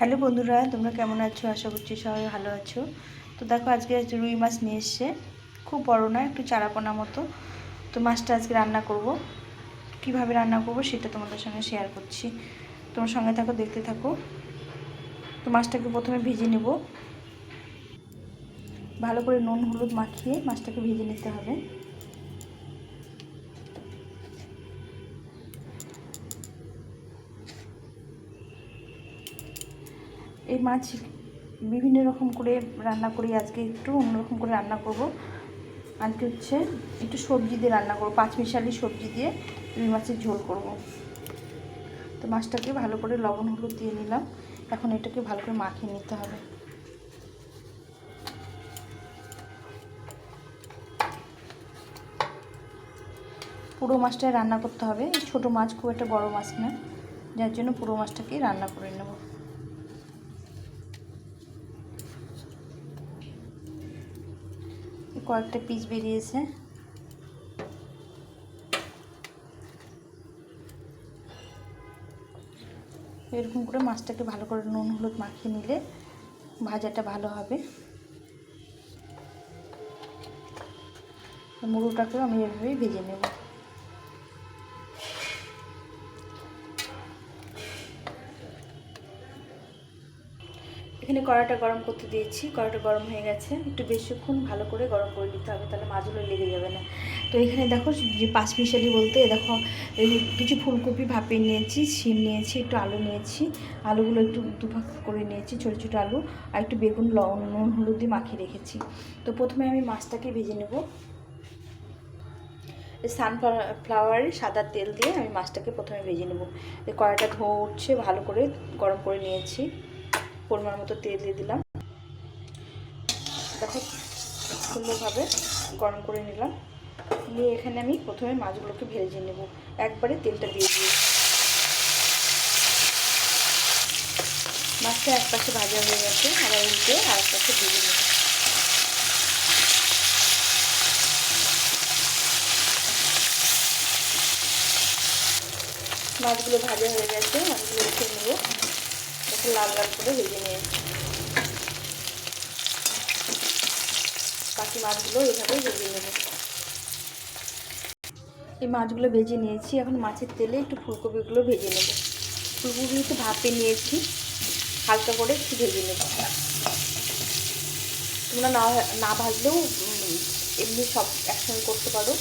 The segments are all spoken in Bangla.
হ্যালো বন্ধুরা, তোমরা কেমন আছো? আশা করছি সবাই ভালো আছো। তো দেখো, আজকে আজ রুই মাছ নিয়ে এসছে। খুব বড় না, একটু চারাপোনা মতো। তো মাছটা আজকে রান্না করব। কীভাবে রান্না করব সেটা তোমাদের সঙ্গে শেয়ার করছি। তোমার সঙ্গে থাকো, দেখতে থাকো। তো মাছটাকে প্রথমে ভেজে নেব। ভালো করে নুন, হলুদ মাখিয়ে মাছটাকে ভেজে নিতে হবে। এই মাছ বিভিন্ন রকম করে রান্না করি। আজকে একটু অন্যরকম করে রান্না করব। আজকে হচ্ছে একটু সবজি দিয়ে রান্না করব। পাঁচমিশালি সবজি দিয়ে রুই মাছের ঝোল করব। তো মাছটাকে ভালো করে লবণ হলুদ দিয়ে নিলাম। এখন এটাকে ভালো করে মাখিয়ে নিতে হবে। পুরো মাছটাই রান্না করতে হবে। ছোট মাছ খুব একটা বড় মাছ না। যার জন্য পুরো মাছটাকেই রান্না করে নেব। কয়েকটা পিস বেরিয়েছে। এরকম করে মাছটাকে ভালো করে নুন, হলুদ মাখিয়ে নিলে ভাজাটা ভালো হবে। মুড়োটাকেও আমি এভাবেই ভেজে নেব। এখানে কড়াটা গরম করতে দিয়েছি। কড়াটা গরম হয়ে গেছে। একটু বেশিক্ষণ ভালো করে গরম করে নিতে হবে, তাহলে মাছগুলো লেগে যাবে না। তো এখানে দেখো যে পাঁচ মিশালি বলতে দেখো কিছু ফুলকপি ভাপিয়ে নিয়েছি, শিম নিয়েছি, একটু আলু নিয়েছি। আলুগুলো একটু দুভাগ করে নিয়েছি, ছোটো ছোটো আলু, আর একটু বেগুন লবণ নুন, হলুদ দিয়ে মাখিয়ে রেখেছি। তো প্রথমে আমি মাছটাকে ভেজে নেব। সানফ্লাওয়ারে সাদা তেল দিয়ে আমি মাছটাকে প্রথমে ভেজে নেব। কড়াটা ধোয়া উঠছে ভালো করে গরম করে নিয়েছি। পরিমাণ মতো তেল দিয়ে দিলাম। দেখো, সুন্দরভাবে গরম করে নিলাম। নিয়ে এখানে আমি প্রথমে মাছগুলোকে ভেজে নেব। একবারে তেলটা দিয়ে দিয়ে মাছটা এক পাশে ভাজা হয়ে গেছে, আবার উল্টে আর এক পাশে ভেজে নেব। মাছগুলো ভাজা হয়ে গেছে, মাছগুলো রেখে নেব। লাল লাল করে ভেজে নিয়েছি বাকি মাছগুলো এইভাবেই ভেজে নেব। এই মাছগুলো ভেজে নিয়েছি। এখন মাছের তেলে একটু ফুলকপিগুলো ভেজে নেব। ফুলকপি একটু ভাপে নিয়েছি। হালকা করে একটু ভেজে নেব। তোমরা না না ভাজলেও এমনি সব একসঙ্গে করতে পারো।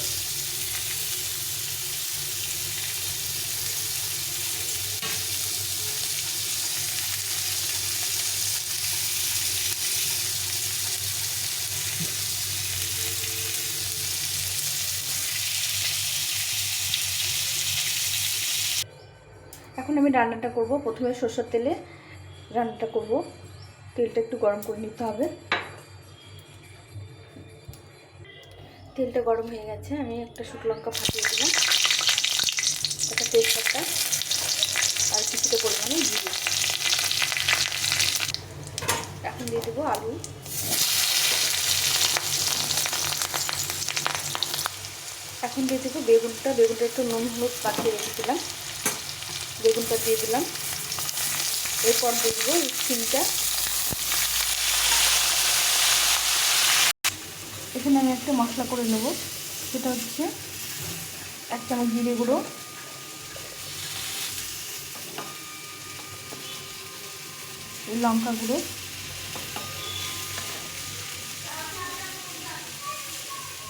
এখন আমি রান্নাটা করব। প্রথমে সর্ষের তেলে রান্নাটা করব। তেলটা একটু গরম করে নিতে হবে। তেলটা গরম হয়ে গেছে। আমি একটা শুকনো লঙ্কা ফাটিয়ে দিলাম। একটা তেজপাতা আর কিছুটা পরিমাণে জিরে। এখন দিয়ে দেবো আলু। এখন দিয়ে দেবো বেগুনটা। বেগুনটা একটু নুন হলুদ পাঠিয়ে রেখেছিলাম বেগুনটা দিয়ে দিলাম। এরপর দেবো সিমটা এখানে আমি একটা মশলা করে নেব, সেটা হচ্ছে এক চামচ জিরে গুঁড়ো। লঙ্কা গুঁড়ো।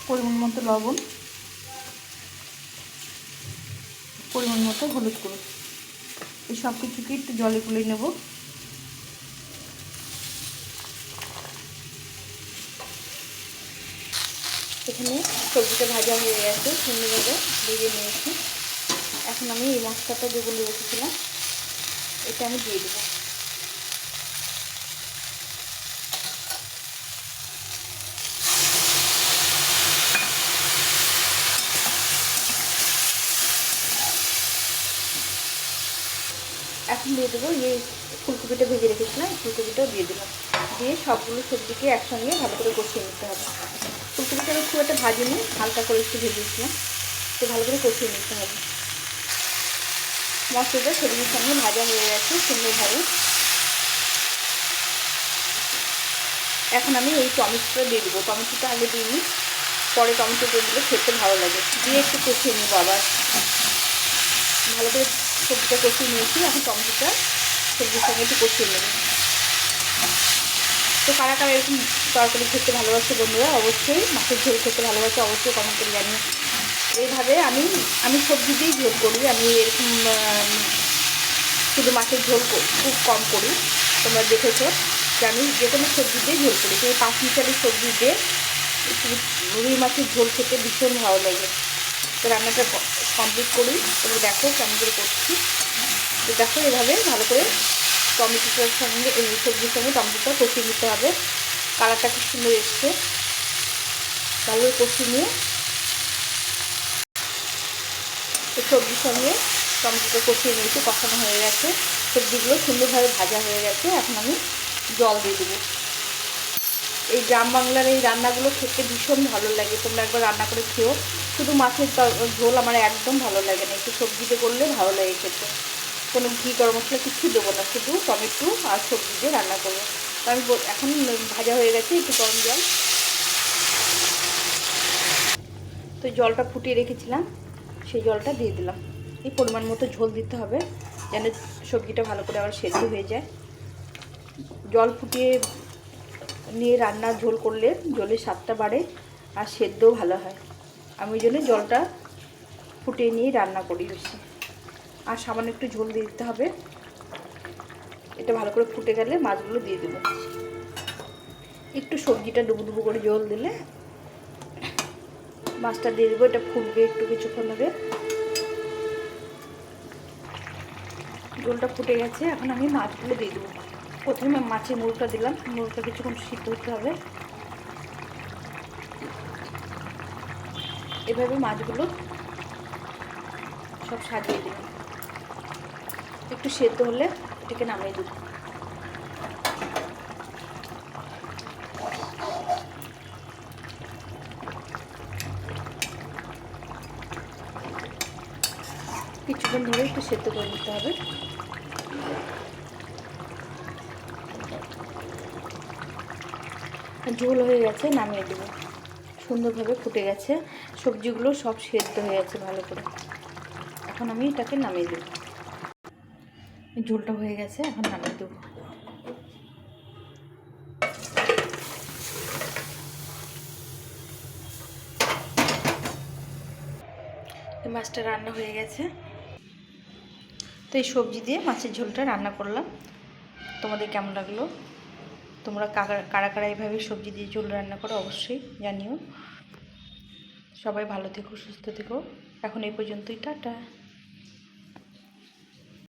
পরিমাণ মতো লবণ। পরিমাণ মতো হলুদ গুঁড়ো। এই সব কিছুকে একটু জলে গুলে নেব। এখানে সবজিটা ভাজা হয়ে গেছে সুন্দরভাবে ভেজে নিয়েছি। এখন আমি এই মশলাটা যেগুলো রেখেছিলাম, এটা আমি দিয়ে দেবো। এখন দিয়ে দেবো, এই ফুলকপিটা ভেজে রেখেছিলাম ফুলকপিটাও দিয়ে দিলাম। দিয়ে সবগুলো সবজিকে একসঙ্গে ভালো করে কষিয়ে নিতে হবে। ফুলকপিটা খুব একটা ভাজিনি, হালকা করে একটু ভেজেছিলাম। তো ভালো করে কষিয়ে নিতে হবে। মশলাটা সবজির সঙ্গে ভাজা হয়ে গেছে সুন্দরভাবে এখন আমি এই টমেটোটা দিয়ে দেবো। টমেটোটা আগে দিইনি পরে টমেটো দিয়ে দিলে খেতে ভালো লাগে। দিয়ে একটু কষিয়ে নেব আবার। ভালো করে সবজিটা কষিয়ে নিয়েছি, এখন টমেটোটা সবজির সঙ্গে একটু কষিয়ে নেব। তো কারা কারা এরকম তরকারি খেতে ভালোবাসে বন্ধুরা, অবশ্যই। মাছের ঝোল খেতে ভালোবাসে, অবশ্যই কমেন্ট করে জানিয়ে এইভাবে আমি আমি সবজি দিয়েই ঝোল করি, আমি এরকম শুধু মাছের ঝোল খুব কম করি। তোমরা দেখেছ যে আমি যে কোনো সবজি দিয়ে ঝোল করি। সেই পাঁচ মিশালি সবজি দিয়ে রুই মাছের ঝোল খেতে ভীষণ ভালো লাগে। তো রান্নাটা কমপ্লিট করি। তোমরা দেখো কেমন করে করছি। তো দেখো এভাবে ভালো করে টমেটোটার সঙ্গে, এই সবজির সঙ্গে টমেটোটা কষিয়ে নিতে হবে। কালারটা খুব সুন্দর এসছে। ভালো কষিয়ে নিয়ে সবজির সঙ্গে টমেটোটা কষিয়ে নিয়েছি কষানো হয়ে গেছে। সবজিগুলো সুন্দরভাবে ভাজা হয়ে গেছে। এখন আমি জল দিয়ে দেবো। এই গ্রাম বাংলার এই রান্নাগুলো খেতে ভীষণ ভালো লাগে। তোমরা একবার রান্না করে খেও শুধু মাছের ঝোল আমার একদম ভালো লাগে না। একটু সবজিতে করলে ভালো লাগে খেতে। কোনো ঘি, গরম মশলা কিছু দেবো না, শুধু টমেটো আর সবজি দিয়ে রান্না করব। আমি এখন ভাজা হয়ে গেছে, একটু গরম জল। তো জলটা ফুটিয়ে রেখেছিলাম, সেই জলটা দিয়ে দিলাম। এই পরিমাণ মতো ঝোল দিতে হবে, যেন সবজিটা ভালো করে আবার সেদ্ধ হয়ে যায়। জল ফুটিয়ে নিয়ে রান্না ঝোল করলে জলের স্বাদটা বাড়ে আর সেদ্ধও ভালো হয়। আমি ওই জন্য জলটা ফুটিয়ে নিয়ে রান্না করি বেশি আর সামান্য একটু ঝোল দিয়ে দিতে হবে। এটা ভালো করে ফুটে গেলে মাছগুলো দিয়ে দেবো। একটু সবজিটা ডুবু ডুবু করে জল দিলে মাছটা দিয়ে দেবো। এটা ফুটবে একটু কিছুক্ষণ ধরে জলটা ফুটে গেছে। এখন আমি মাছগুলো দিয়ে দেবো। প্রথমে মাছের মুড়টা দিলাম। মুড়টা কিছুক্ষণ সিদ্ধ হতে হবে। এভাবে মাছগুলো সব সাজিয়ে দিলাম। একটু সেদ্ধ হলে এটাকে নামিয়ে দেবো। কিছুক্ষণ ধরে একটু সেদ্ধ করে নিতে হবে। ঝোল হয়ে গেছে, নামিয়ে দেবো। সুন্দরভাবে ফুটে গেছে। সবজিগুলো সব সেদ্ধ হয়ে গেছে ভালো করে। এখন আমি এটাকে নামিয়ে দেবো। ঝোলটা হয়ে গেছে, এখন নামিয়ে দেবো। মাছটা রান্না হয়ে গেছে। তো এই সবজি দিয়ে মাছের ঝোলটা রান্না করলাম। তোমাদের কেমন লাগল? তোমরা কারা কারা এইভাবে সবজি দিয়ে ঝোল রান্না করো অবশ্যই জানিও। সবাই ভালো থেকো, সুস্থ থেকো। এখন এই পর্যন্তই, টাটা।